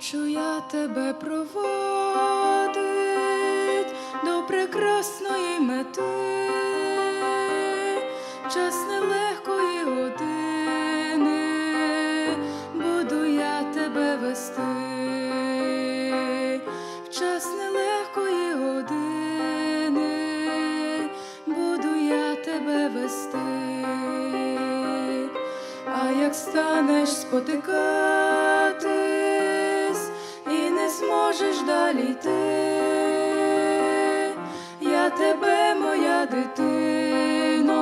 життя тебе проводить до прекрасної мети, час нелегкої години, буду я тебе вести, в час нелегкої години, буду я тебе вести. А як станеш не зможеш далі йти, я тебе, моя дитино,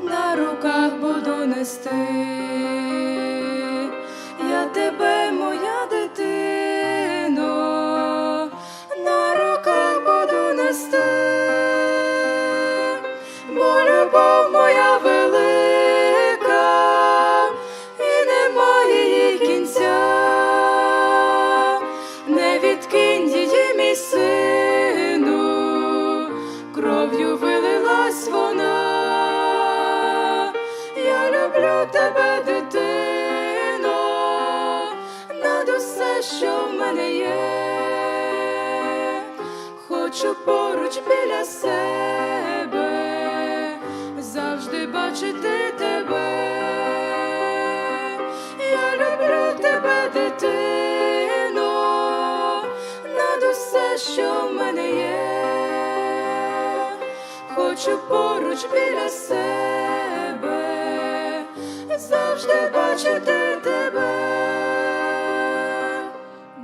на руках буду нести, кров'ю вилилась вона, я люблю тебе, дитино, над усе, що в мене є хочу поруч біля себе, завжди бачити тебе. Я люблю тебе, дитино, над усе, що в мене є. Хочу поруч біля себе, завжди бачити тебе.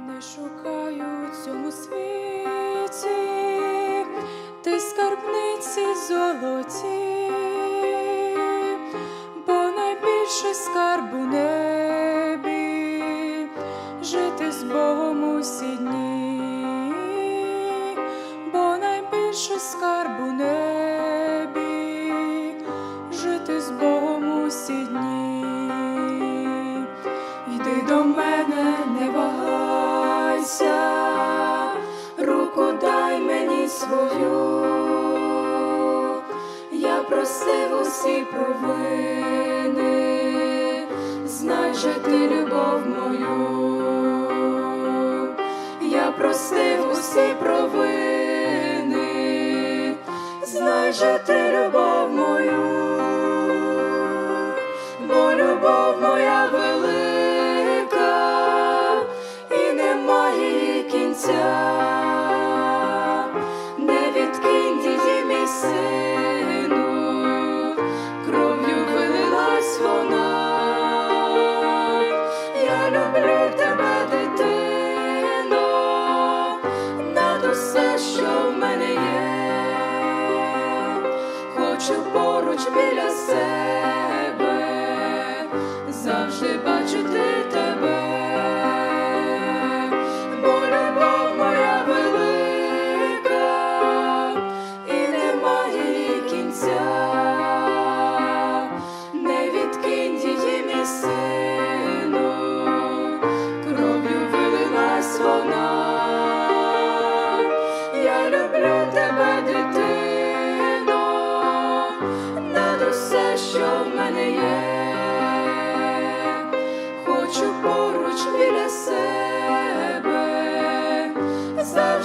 Не шукаю у цьому світі, ти скарбниці золоті, бо найбільше скарб у небі, жити з Богом усі дні, бо найбільше простив усі провини, знай же ти любов мою, я простив усі провини, знай же ти любов мою. Бо любов моя велика, і немає кінця, усе, що в мене є. Хочу поруч біля себе,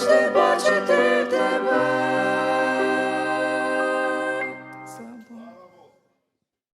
поруч біля себе, завжди бачити